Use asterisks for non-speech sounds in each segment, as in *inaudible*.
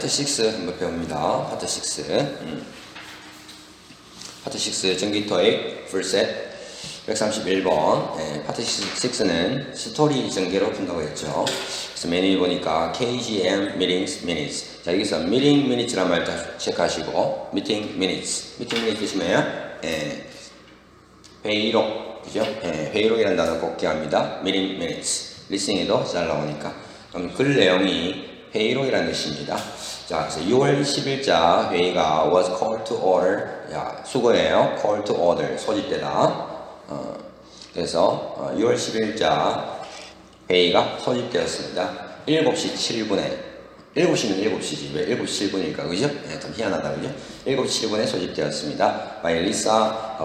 파트 6 한번 배웁니다. 파트 6. 음. 파트 6 전기 토익 풀셋 131번. 네, 파트 6는 스토리 전개로 푼다고 했죠. 그래서 메뉴 보니까 KGM meetings minutes. 자 여기서 meeting minutes란 말 체크하시고 meeting minutes. meeting minutes 뜻이 뭐예요? 예, 회의록 그죠? 예, 회의록이라는 단어 꼭 기합니다. meeting minutes. 리스닝에도 잘 나오니까. 그럼 글 내용이 회의록이라는 뜻입니다. 자, 그래서 6월 10일자 회의가 was called to order. 야, 수고해요. call to order. 소집되다. 어, 그래서 어, 6월 10일자 회의가 소집되었습니다. 7시 7분에 7시면 7시지 왜 7시 7분일까 그죠? 네, 좀 희한하다 그죠? 7시 7분에 소집되었습니다. by Lisa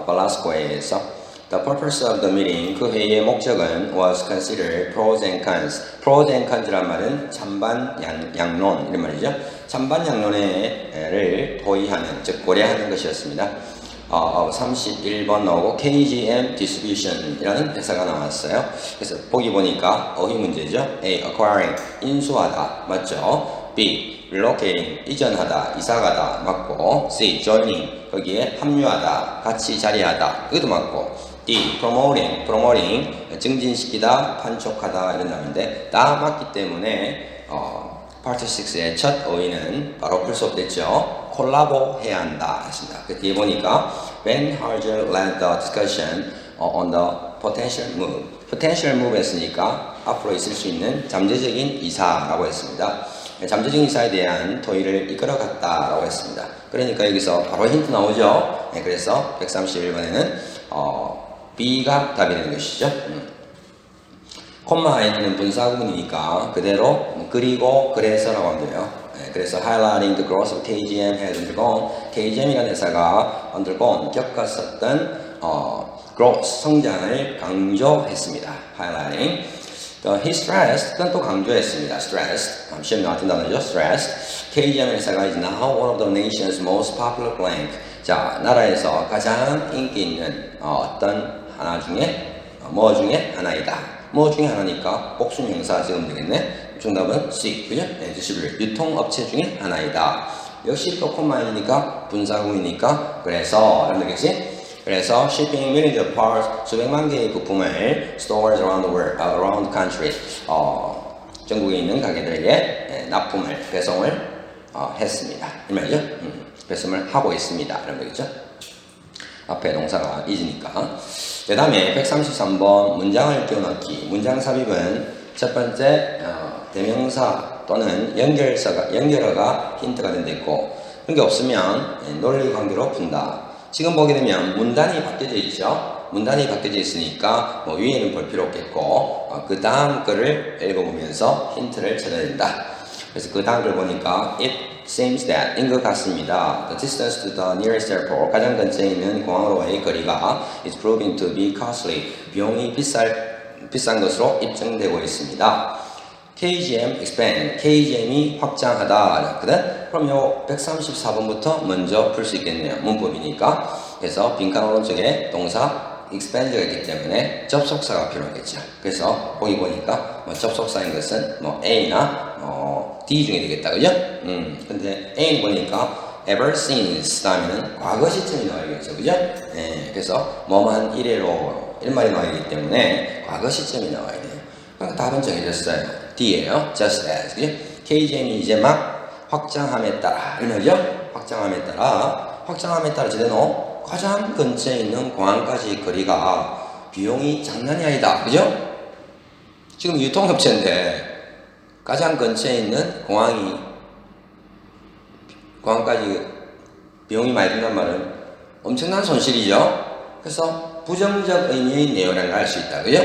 Balasco에서 The purpose of the meeting 그 회의의 목적은 was considered pros and cons. pros and cons란 말은 찬반 양, 양론 이런 말이죠. 찬반 양론을 도의하는 즉 고려하는 것이었습니다. 어, 31번 나오고 KGM Distribution이라는 회사가 나왔어요. 그래서 보기 보니까 어휘 문제죠. A. Acquiring 인수하다 맞죠? B. Relocating 이전하다 이사가다 맞고 C. Joining 거기에 합류하다 같이 자리하다 그것도 맞고 D. Promoting promoting 증진시키다 판촉하다 이런 단어인데 다 맞기 때문에 어, 파트 6의 첫 어휘는 바로 풀 수업 됐죠. 콜라보 해야 한다 했습니다. 그 뒤에 보니까 Ben Harger led the discussion on the potential move. potential move 했으니까 앞으로 있을 수 있는 잠재적인 이사라고 했습니다. 잠재적인 이사에 대한 토의를 이끌어갔다라고 했습니다. 그러니까 여기서 바로 힌트 나오죠. 네, 그래서 131번에는 어, B가 답이 되는 것이죠. 음. 콤마에 있는 분사구문이니까 그대로 그리고 그래서라고 하면 돼요. 네, 그래서 highlighting the growth of KGM has undergone KGM이라는 회사가 undergone 겪었었던 어, growth 성장을 강조했습니다. highlighting 또 he stressed 그건 또 강조했습니다. stressed 음, 시험 나왔던 단어죠. stressed KGM 회사가 is now one of the nation's most popular blank 자 나라에서 가장 인기 있는 어, 어떤 하나 중에 어, 뭐 중에 하나이다. 뭐 중에 하나니까 복수 명사 지으면 되겠네. 정답은 C. 그죠? 네, 디스블 유통업체 중에 하나이다. 역시 또 콤마이니까 분사구이니까 그래서 이런 거겠지? 그래서 shipping millions of parts 수백만 개의 부품을 stores around the world, uh, around country 어, 전국에 있는 가게들에게 네, 납품을 배송을 어, 했습니다. 이 말이죠? 음, 배송을 하고 있습니다. 이런 거겠죠? 앞에 동사가 있으니까. 그 다음에 133번 문장을 끼워넣기. 문장 삽입은 첫 번째 어, 대명사 또는 연결사가, 연결어가 힌트가 된데 있고 그런 게 없으면 예, 논리 관계로 푼다. 지금 보게 되면 문단이 바뀌어져 있죠. 문단이 바뀌어져 있으니까 뭐 위에는 볼 필요 없겠고 어, 그 다음 거를 읽어보면서 힌트를 찾아야 된다. 그래서 그 다음 걸 보니까 it seems that 인것 같습니다. The distance to the nearest airport 가장 근처에 있는 공항으로의 거리가 is proving to be costly 비용이 비쌀 비싼 것으로 입증되고 있습니다. KGM expand KGM이 확장하다 그랬거든. 그럼 요 134번부터 먼저 풀 수 있겠네요. 문법이니까. 그래서 빈칸 오른쪽에 동사 expand가 있기 때문에 접속사가 필요하겠죠. 그래서 보기 보니까 뭐 접속사인 것은 뭐 A나 어, D 중에 되겠다, 그죠? 음, 근데 A 보니까 ever since 다음에는 과거 시점이 나와야겠죠, 그죠? 예, 그래서 뭐만 이래로 일말이 나와야기 때문에 과거 시점이 나와야 돼요. 그러니까 답은 정해졌어요. D예요. just as, 그죠? KGM이 이제 막 확장함에 따라, 이 말이죠? 확장함에 따라, 확장함에 따라 제대로 가장 근처에 있는 공항까지 거리가 비용이 장난이 아니다. 그죠? 지금 유통업체인데 가장 근처에 있는 공항이 공항까지 비용이 많이 든단 말은 엄청난 손실이죠. 그래서 부정적 의미의 내용이라는 수 있다. 그죠?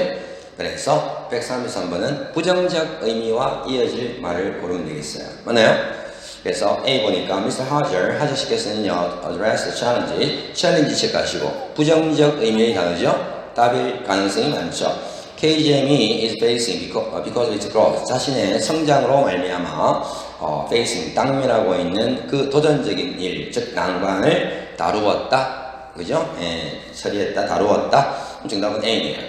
그래서 133번은 부정적 의미와 이어질 말을 고르면 되겠어요. 맞나요? 그래서 A 보니까 Mr. Hager, 하저 씨께서는요, address the challenge, 챌린지 체크하시고 부정적 의미의 단어죠. 답일 가능성이 많죠. KGM이 is facing because, because of its growth. 자신의 성장으로 말미암아 어, facing 당면하고 있는 그 도전적인 일, 즉 난관을 다루었다. 그죠? 예, 처리했다, 다루었다. 정답은 A네요.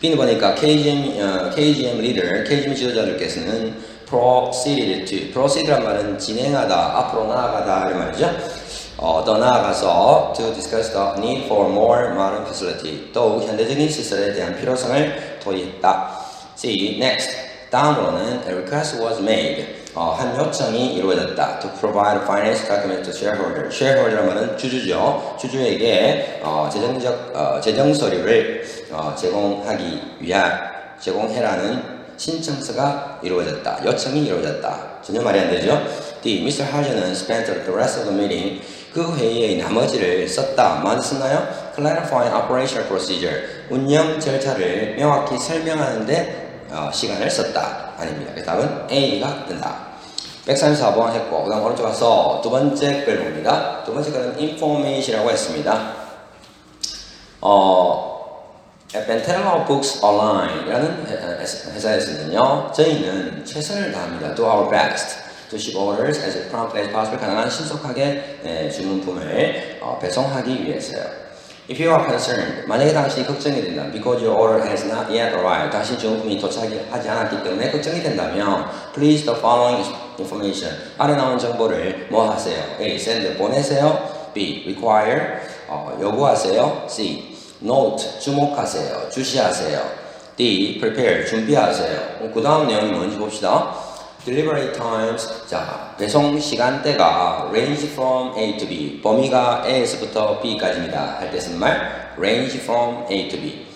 B는 보니까 KGM, 어, KGM 리더, KGM 지도자들께서는 proceeded to, proceed란 말은 진행하다, 앞으로 나아가다 이런 말이죠. 어, 더 나아가서 to discuss the need for more modern facility, 더욱 현대적인 시설에 대한 필요성을 토의했다. See, next. 다음으로는 a request was made. 어, 한 요청이 이루어졌다. To provide financial document to shareholder. shareholder란 말은 주주죠. 주주에게 어, 재정적 어, 재정 서류를 어, 제공하기 위한 제공해라는 신청서가 이루어졌다. 요청이 이루어졌다. 전혀 말이 안 되죠. D. Mr. 하즈는 spent the rest of the meeting 그 회의의 나머지를 썼다. 많이 썼나요? Clarifying operational procedure. 운영 절차를 명확히 설명하는데 어, 시간을 썼다. 아닙니다. 그 답은 A가 된다. 134번 했고, 그 다음 오른쪽 가서 두 번째 글 봅니다. 두 번째 글은 information이라고 했습니다. 어, Bentello Books Online이라는 회사에서는요, 저희는 최선을 다합니다. Do our best. to ship orders as promptly as possible 가능한 신속하게 예, 주문품을 어, 배송하기 위해서요. If you are concerned, 만약에 당신이 걱정이 된다, because your order has not yet arrived, 당신 주문품이 도착하지 않았기 때문에 걱정이 된다면, please the following information, 아래 나온 정보를 뭐 하세요? A. send 보내세요. B. require 어, 요구하세요. C. note 주목하세요. 주시하세요. D. prepare 준비하세요. 그 다음 내용이 뭔지 봅시다. delivery times 자 배송 시간대가 range from A to B 범위가 A에서부터 B까지입니다 할때 쓰는 말 range from A to B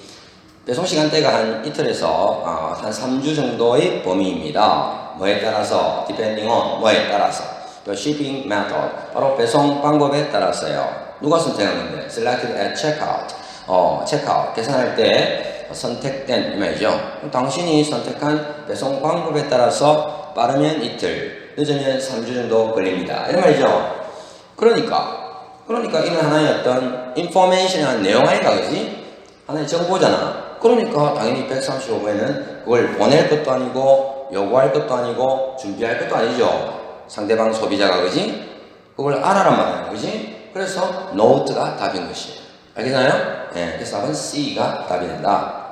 배송 시간대가 한 이틀에서 어, 한 3주 정도의 범위입니다 뭐에 따라서 depending on 뭐에 따라서 또 shipping method 바로 배송 방법에 따라서요 누가 선택한 건데 selected at checkout 어 checkout 계산할 때 선택된 이 말이죠 당신이 선택한 배송 방법에 따라서 빠르면 이틀, 늦으면 3주 정도 걸립니다. 이런 말이죠. 그러니까, 그러니까 이는 하나의 어떤 인포메이션이라는 내용 아닌가, 그지? 하나의 정보잖아. 그러니까 당연히 135번에는 그걸 보낼 것도 아니고, 요구할 것도 아니고, 준비할 것도 아니죠. 상대방 소비자가, 그지? 그걸 알아란 말이야, 그지? 그래서 노트가 답인 것이에요. 알겠나요? 네, 그래서 답은 C가 답이 된다.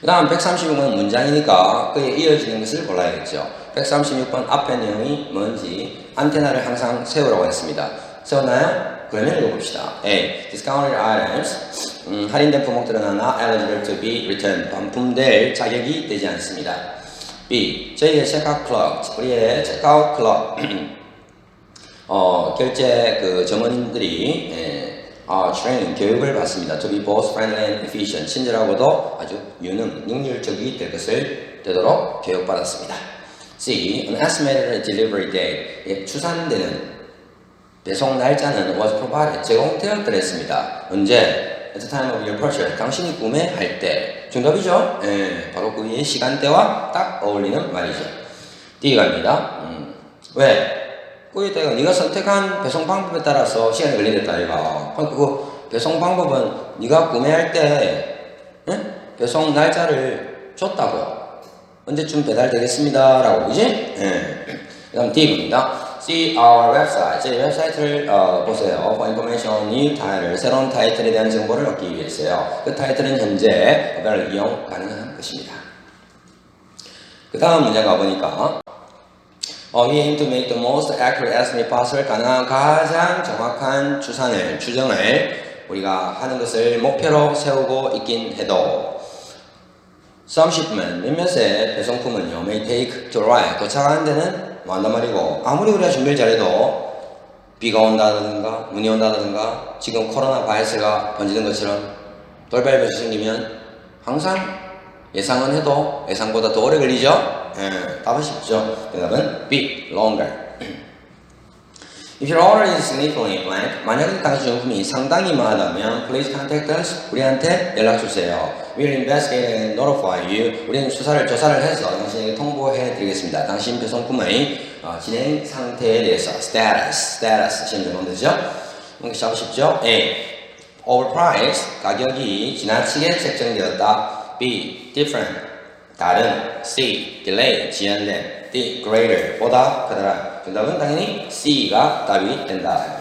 그 다음 136번은 문장이니까 그에 이어지는 것을 골라야겠죠. 136번 앞에 내용이 뭔지 안테나를 항상 세우라고 했습니다. 세웠나요? 그러면 읽어봅시다. A. Discounted items. 음, 할인된 품목들은 하나 eligible to be returned. 반품될 자격이 되지 않습니다. B. 저희의 클럽. 우리의 클럽. *clears throat* 어, 결제 그 점원들이 예, 어, 트레이닝 교육을 받습니다. To be both friendly and efficient. 친절하고도 아주 유능, 능률적이 될 것을 되도록 교육받았습니다. C. An estimated delivery date. 예, 추산되는 배송 날짜는 was provided. 제공되었더랬습니다. 언제? At the time of your purchase. 당신이 구매할 때. 정답이죠? 예, 바로 그의 시간대와 딱 어울리는 말이죠. D 갑니다. 음, 왜? 거기다가 네가 선택한 배송 방법에 따라서 시간이 걸린다 이가. 그러니까 그 배송 방법은 네가 구매할 때 응? 배송 날짜를 줬다고. 언제쯤 배달되겠습니다라고 그지? 예. 그다음 D입니다. See our website. 제 웹사이트를 어, 보세요. For information on new title. 새로운 타이틀에 대한 정보를 얻기 위해서요. 그 타이틀은 현재 배달을 이용 가능한 것입니다. 그 다음 문제 가보니까 어, we aim to make the most accurate estimate possible 가능한 가장 정확한 추산을, 추정을 우리가 하는 것을 목표로 세우고 있긴 해도 some shipment, 몇몇의 배송품은요, may take to arrive, 도착하는 데는 뭐한단 말이고 아무리 우리가 준비를 잘해도 비가 온다든가 눈이 온다든가 지금 코로나 바이러스가 번지는 것처럼 돌발변이 생기면 항상 예상은 해도 예상보다 더 오래 걸리죠? 예, 답은 쉽죠. 대답은 B, longer. If your order is significantly blank, 만약에 당신 정품이 상당히 많다면 please contact us. 우리한테 연락 주세요. We'll investigate and notify you. 우리는 수사를 조사를 해서 당신에게 통보해 드리겠습니다. 당신 배송품의 어, 진행 상태에 대해서 status, status 시면 되죠? 이렇게 싶죠? A. overpriced 가격이 지나치게 책정되었다. B. different 다른 C. delay 지연된 D. greater 보다 크다란 정답은 당연히 C가 답이 된다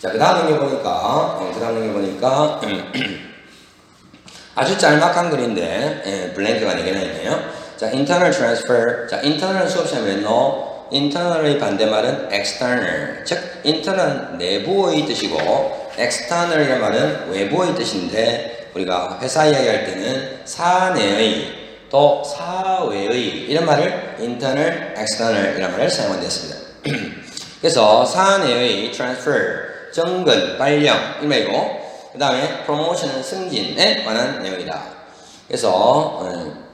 자, 그 다음 넘겨보니까, 그 다음 넘겨보니까, *clears throat* 아주 짤막한 글인데 예, 블랭크가 4개나 있네요. 자, internal transfer. 자, internal 수업 시험에 no. internal의 반대말은 external. 즉, internal 내부의 뜻이고 external이라는 말은 외부의 뜻인데 우리가 회사 이야기할 때는 사내의 또 사외의 이런 말을 internal, external 이런 말을 사용한댔습니다. *clears throat* 그래서 사내의 transfer, 정근, 발령 이 말이고 그 다음에 promotion은 승진에 관한 내용이다. 그래서 음,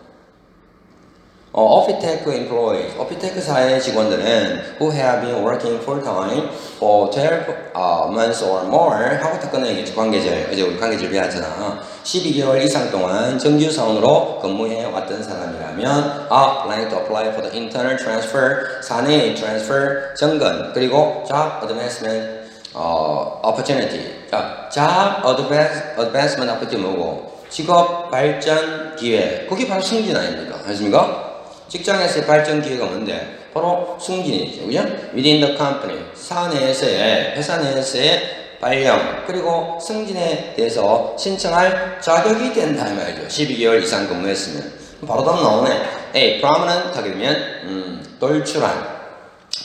어, 오피테크 employees, 오피테크사의 직원들은 who have been working full time for 12 uh, months or more 하고부터 끊어야겠죠 관계절 어제 우리 관계절 배웠잖아 12개월 이상 동안 정규 사원으로 근무해 왔던 사람이라면 are applying to apply for the internal transfer 사내 transfer 정근 그리고 job advancement 어, opportunity 자, job advance, advancement opportunity 뭐고 직업 발전 기회 그게 바로 승진 아닙니까? 아십니까? 직장에서의 발전 기회가 뭔데? 바로 승진이죠. 그죠? within the company. 사 내에서의, 회사 내에서의 발령, 그리고 승진에 대해서 신청할 자격이 된다, 이 말이죠. 12개월 이상 근무했으면. 바로 답 나오네. A. prominent 하게 되면, 음, 돌출한.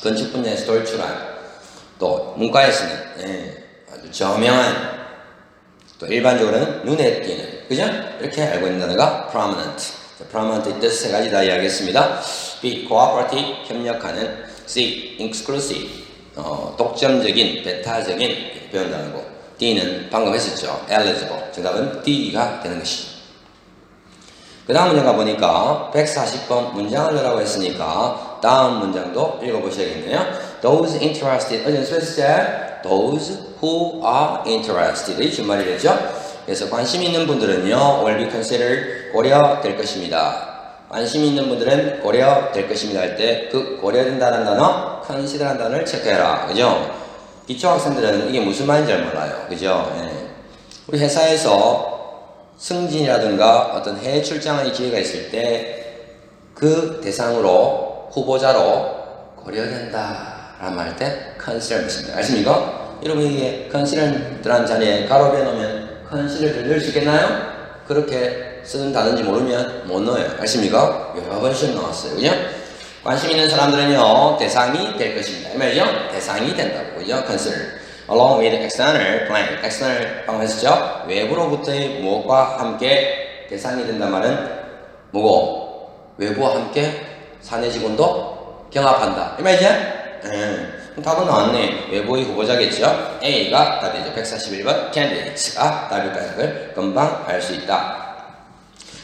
건축 분야에서 돌출한. 또, 문과에서는, 예, 아주 저명한. 또, 일반적으로는 눈에 띄는. 그죠? 이렇게 알고 있는 단어가 prominent. Prominent 뜻세 가지 다 이야기했습니다. B. cooperative 협력하는 C. exclusive 어, 독점적인 배타적인 배운다는 거. D는 방금 했었죠. eligible 정답은 D가 되는 것이죠. 그 다음 문장 가보니까 140번 문장을 넣으라고 했으니까 다음 문장도 읽어보셔야겠네요. Those interested, 어제는 수했을 Those who are interested 이 준말이랬죠. 그래서 관심 있는 분들은요, be considered 고려될 것입니다. 관심 있는 분들은 고려될 것입니다 할 때 그 고려된다는 단어, consider한 단어를 체크해라. 그죠? 기초 학생들은 이게 무슨 말인지 잘 몰라요. 그죠? 예. 우리 회사에서 승진이라든가 어떤 해외 출장의 기회가 있을 때 그 대상으로 후보자로 고려된다 말할때 있습니다. 아십니까? 여러분 이게 consider란 자리에 가로 빼놓으면 consider를 넣을 수 있겠나요? 그렇게 쓰는 단어인지 모르면 못 넣어요. 아십니까? 여러 번 시험 나왔어요. 그죠? 관심 있는 사람들은요, 대상이 될 것입니다. 이 말이죠? 대상이 된다고. 그죠? consider. along with external blank. external 방금 했었죠? 외부로부터의 무엇과 함께 대상이 된단 말은 뭐고? 외부와 함께 사내 직원도 경합한다. 이 말이지? 음, 답은 나왔네. 외부의 후보자겠죠? A가 답이죠. 141번 candidates가 답일 것을 금방 알 수 있다.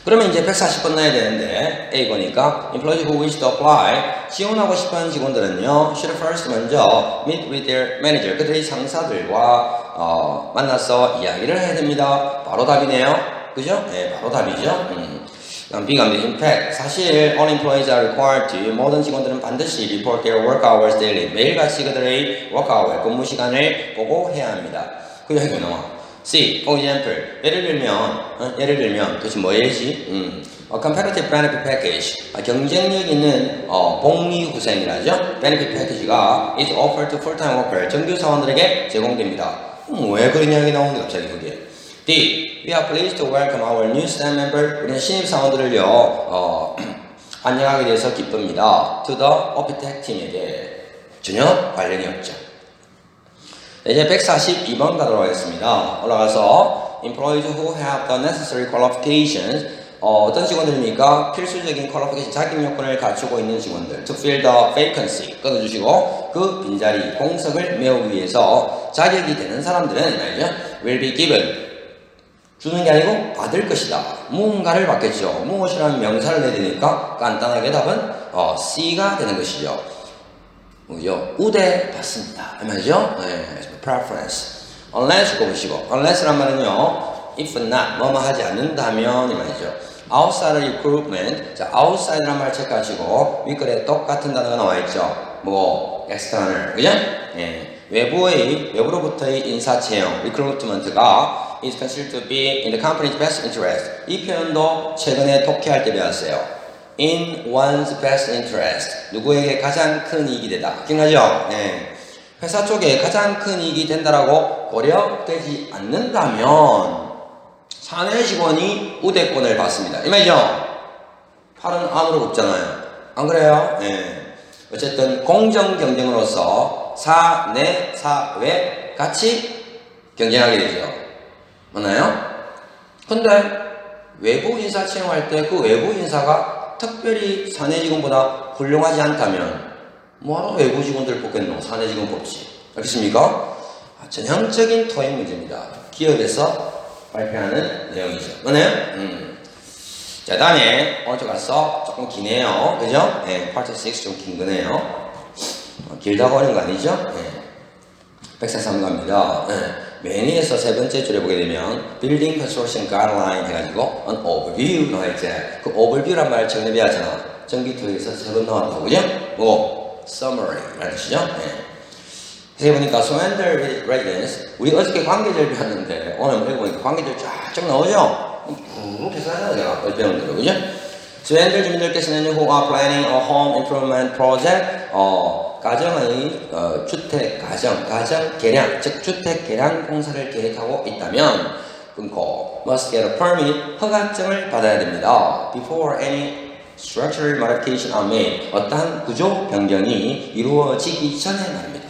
그러면 이제 140번 나야 되는데 A 보니까 employees who wish to apply 지원하고 싶어하는 직원들은요 should first 먼저 meet with their manager 그들의 상사들과 어, 만나서 이야기를 해야 됩니다. 바로 답이네요. 그죠? 네, 바로 답이죠. 음. 다음 B가 in fact 사실 all employees are required to 모든 직원들은 반드시 report their work hours daily 매일같이 그들의 work hour 근무 시간을 보고해야 합니다. 그 얘기가 나와. C, for example, 예를 들면, 어? 예를 들면, 도대체 뭐 예지? 음, 어, competitive benefit package, 아, 경쟁력 있는 어, 복리 후생이라죠? benefit package가 is offered to full-time worker, 정규 사원들에게 제공됩니다. 음, 왜 그런 이야기 나오는데 갑자기 그게? D, we are pleased to welcome our new staff member. 우리는 신입 사원들을요, 어, 환영하게 돼서 기쁩니다. To the OPTEC 팀에게 전혀 관련이 없죠. 네, 이제 142번 가도록 하겠습니다. 올라가서 employees who have the necessary qualifications 어, 떤 직원들입니까? 필수적인 qualification 자격 요건을 갖추고 있는 직원들 to fill the vacancy 끊어주시고 그 빈자리 공석을 메우기 위해서 자격이 되는 사람들은 말이죠 will be given 주는 게 아니고 받을 것이다. 무언가를 받겠죠. 무엇이라는 명사를 내리니까 간단하게 답은 어, C가 되는 것이죠. 뭐죠? 우대 받습니다. 이 말이죠? 네, preference. unless 보시고 unless란 말은요. if not 뭐뭐 하지 않는다면 이 말이죠. outside recruitment 자 outside란 말 체크하시고 윗글에 똑같은 단어가 나와 있죠. 뭐 external 그죠? 예. 외부의 외부로부터의 인사 채용 recruitment가 is considered to be in the company's best interest. 이 표현도 최근에 독해할 때 배웠어요. In one's best interest. 누구에게 가장 큰 이익이 되다. 기억나죠? 네. 회사 쪽에 가장 큰 이익이 된다라고 고려되지 않는다면 사내 직원이 우대권을 받습니다. 이 말이죠? 팔은 아무도 없잖아요. 안 그래요? 예. 어쨌든 공정 경쟁으로서 사 내 사 외 같이 경쟁하게 되죠. 맞나요? 근데 외부 인사 채용할 때 그 외부 인사가 특별히 사내 직원보다 훌륭하지 않다면 뭐하러 외부 직원들 뽑겠노? 사내 직원 뽑지. 알겠습니까? 아, 전형적인 토익 문제입니다. 기업에서 발표하는 내용이죠. 맞나요? 음. 자, 다음에 오른쪽 가서 조금 기네요. 그죠? 네, 파트 6좀 긴 거네요. 어, 길다고 하는 거 아니죠? 네. 143 갑니다. 네. 맨 위에서 세 번째 줄에 보게 되면 Building Construction Guideline 해가지고 an overview 나와 있지. 그 overview란 말 전에 배웠잖아. 전기토에서 세 번 나왔다고 그죠? 뭐 summary라는 뜻이죠. 네. 그래서 보니까 surrender radiance 우리 어저께 관계절 배웠는데 오늘 읽어보니까 관계절 쫙쫙 나오죠? 쭉 해서 제가 어제 배운 대로 그죠? surrender 주민들께서는 who are planning a home improvement project 어, 가정의 어, 주택 가정 가정 개량 즉 주택 개량 공사를 계획하고 있다면 끊고 must get a permit 허가증을 받아야 됩니다 before any structural modification are made 어떠한 구조 변경이 이루어지기 전에 말입니다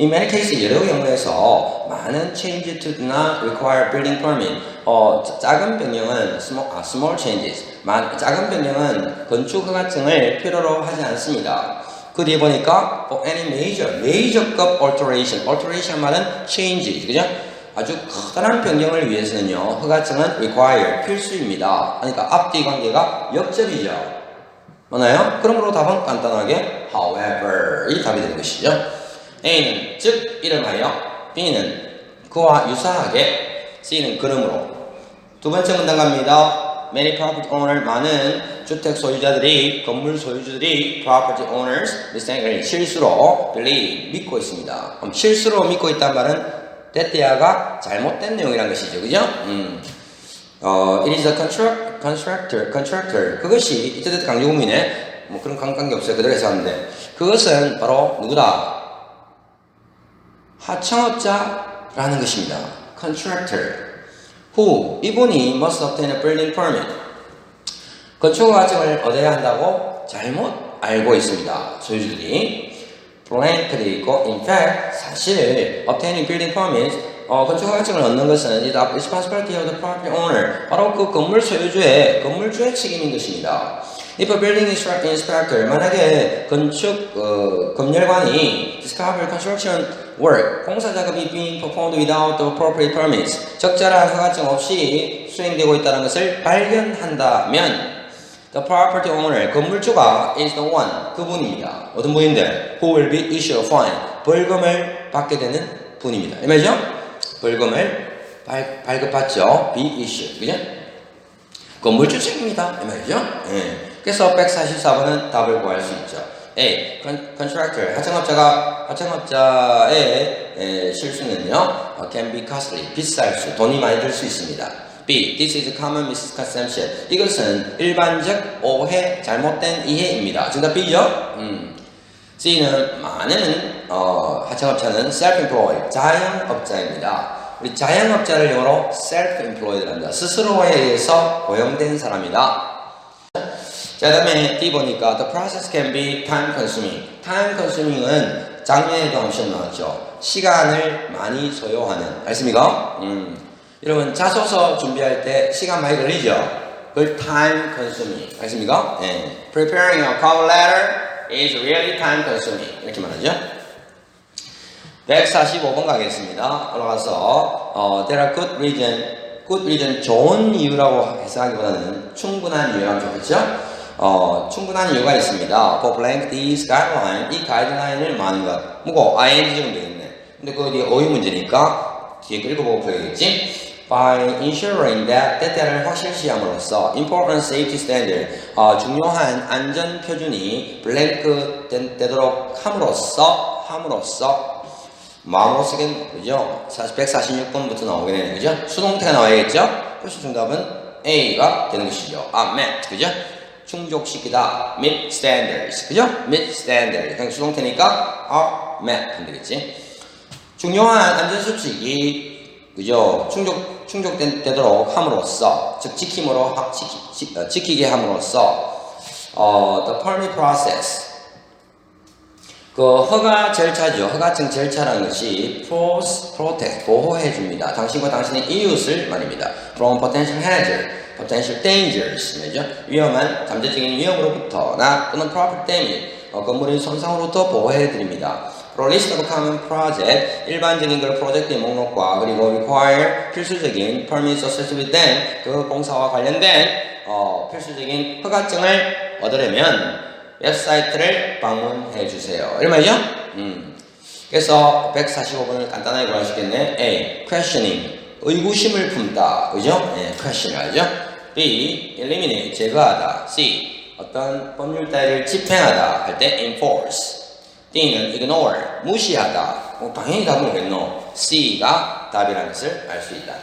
In many cases, 여러 경우에서 많은 change to do not require building permit. 어, 자- 작은 변경은 small, 아, small changes. 마- 작은 변경은 건축 허가증을 필요로 하지 않습니다. 그 뒤에 보니까 for any major, major급 alteration. alteration 말은 change, 그죠? 아주 커다란 변경을 위해서는요, 허가증은 require, 필수입니다. 그러니까 앞뒤 관계가 역접이죠. 맞나요? 그러므로 답은 간단하게 however 이 답이 되는 것이죠. A는 즉 이름하여 B는 그와 유사하게 C는 그러므로 두 번째 문단 갑니다. Many property owner 많은 주택 소유자들이 건물 소유주들이 property owners mistakenly 실수로 believe 믿고 있습니다. 그럼 실수로 믿고 있단 말은 때때야가 잘못된 내용이란 것이죠, 그죠? 음. 어, it is a construct, constructor, contractor. 그것이 이때도 강조구민의 뭐 그런 관계 없어요. 그대로 해석하는데 그것은 바로 누구다? 하청업자라는 것입니다. contractor. Who 이분이 must obtain a building permit. 건축허가증을 얻어야 한다고 잘못 알고 있습니다. 소유주들이 blankly 있고 in fact 사실 obtaining building permit 어, 건축 허가증을 얻는 것은 is the responsibility of the property owner 바로 그 건물 소유주의 건물주의 책임인 것입니다. If a building inspector 만약에 건축 어, 검열관이 discover construction work 공사 작업이 being performed without the appropriate permits 적절한 허가증 없이 수행되고 있다는 것을 발견한다면 The property owner, 건물주가 is the one, 그분입니다. 어떤 분인데? Who will be issued a fine, 벌금을 받게 되는 분입니다. 이 말이죠? 벌금을 발, 발급받죠. be issued, 그죠? 건물주 책임이다. 이 말이죠? 예. 그래서 144번은 답을 구할 수 있죠. A. con- Contractor, 하청업자가, 하청업자의 에, 실수는요, 어, can be costly, 비쌀 수, 돈이 많이 들 수 있습니다. B. This is common misconception. 이것은 일반적 오해, 잘못된 이해입니다. 정답 B죠? 음. C는 많은 어, 하청업자는 self-employed, 자영업자입니다. 우리 자영업자를 영어로 self-employed를 합니다. 스스로에 의해서 고용된 사람이다. 자, 다음에 D 보니까 the process can be time consuming. time consuming은 작년에도 시험 나왔죠. 시간을 많이 소요하는. 알습니까? 음. 여러분 자소서 준비할 때 시간 많이 걸리죠? 그걸 time consuming. 알습니까? 예. Preparing a cover letter is really time consuming. 이렇게 말하죠. 145번 가겠습니다. 올라가서 어, there are good reason, good reason 좋은 이유라고 해석하기보다는 충분한 이유라면 좋겠죠? 어, 충분한 이유가 있습니다. For blank these guideline, 이 가이드라인을 많은 것. 뭐고 ing 지금 되겠네. 근데 그 뒤에 어휘 문제니까 뒤에 읽어보고 풀어야겠지. By ensuring that 때때를 확실시함으로써 important safety standard, 어, 중요한 안전 표준이 블랭크 된- 되도록 함으로써 함으로써 마음으로 쓰긴 그죠? 146번부터 나오게 되는 거죠? 수동태가 나와야겠죠? 그래서 정답은 A가 되는 것이죠. 아, met 그죠? 충족시키다 meet standards 그죠? meet standard 그냥 수동태니까 are met 되겠지. 중요한 안전수칙이 그죠? 충족 충족되도록 함으로써 즉 지킴으로 하- 지키, 지, 어, 지키게 함으로써 어, the permit process 그 허가 절차죠. 허가증 절차라는 것이 pros, protect, 보호해 줍니다. 당신과 당신의 이웃을 말입니다. from potential hazard, potential dangers, 뭐죠? 위험한 잠재적인 위험으로부터나 또는 property damage, 어, 건물의 손상으로부터 보호해 드립니다. Of common project, 일반적인 그 프로젝트의 목록과 그리고 require 필수적인 permits associated with them, 그 공사와 관련된 어, 필수적인 허가증을 얻으려면 웹사이트를 방문해 주세요. 이런 말이죠? 음. 그래서 145번을 간단하게 구할 수 있겠네. A. questioning. 의구심을 품다. 그죠? 예, question 하죠. B. eliminate. 제거하다. C. 어떤 법률 따위를 집행하다 할 때 enforce. D는 ignore. 무시하다. 어, 당연히 답은 오겠노. C가 답이라는 것을 알 수 있다.